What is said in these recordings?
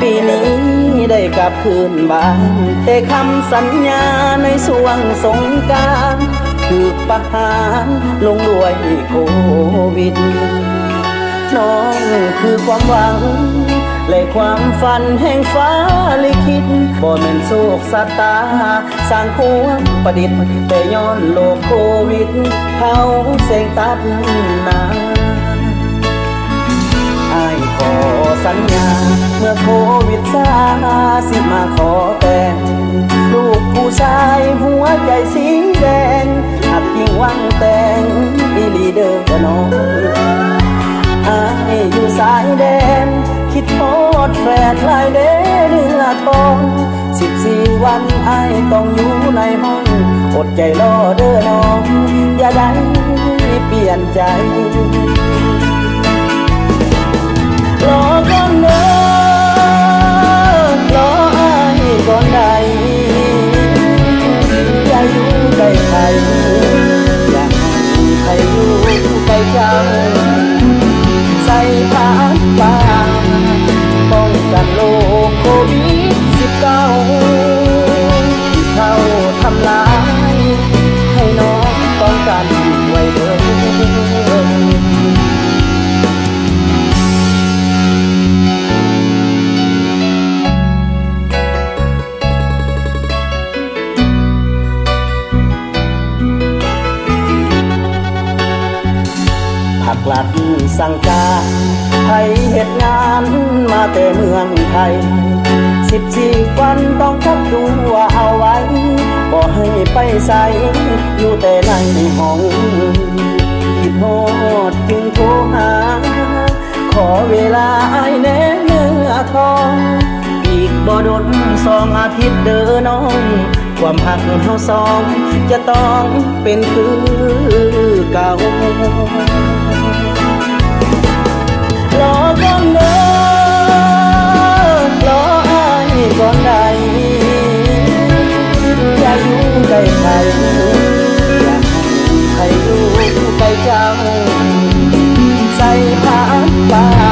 ปีนี้ได้กลับคืนบ้านแต่คำสัญญาในสวงสงการถูกประหารลงด้วยโควิด น้องคือความหวัง และความฝันแห่งฟ้าลิขิตบ่แม่นโศกสตา สร้างความประดิษฐ์แต่ย้อนโลกโควิด เขาเสงตัดนาอายขอ สัญญา เมื่อโควิดซาสิมาขอแต่งลูกผู้ชายหัวใจสีแดงหักยิ่งวังแต่งอีลีเดอร์กน้องอายอยู่สายแดน คิดโทษแฟนลายเด้เนื้อทองสิบสี่วันอายต้องอยู่ในห้อง อดใจรอเด้อน้อง อย่าได้เปลี่ยนใจ อยู่ใกล้ใครอย่าให้ใครอยู่ใกล้เจ้า ผักลัดสั่งการให้เหตุงานมาแต่เมืองไทย สิบสี่วันต้องกักตัวเอาไว้บ่ให้ไปใส่อยู่แต่ในห้องคิดโทษจึงโทรหา ขอเวลาไอ้แน่เนื้อทอง อีกบ่ดนสองอาทิตย์เด้อน้อง ความหักเฮาสอง จะต้องเป็นคือเก่า อยู่ใกล้ใครอย่าให้ใครอยู่ใกล้เจ้า ใส่ผ้าป่า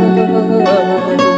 า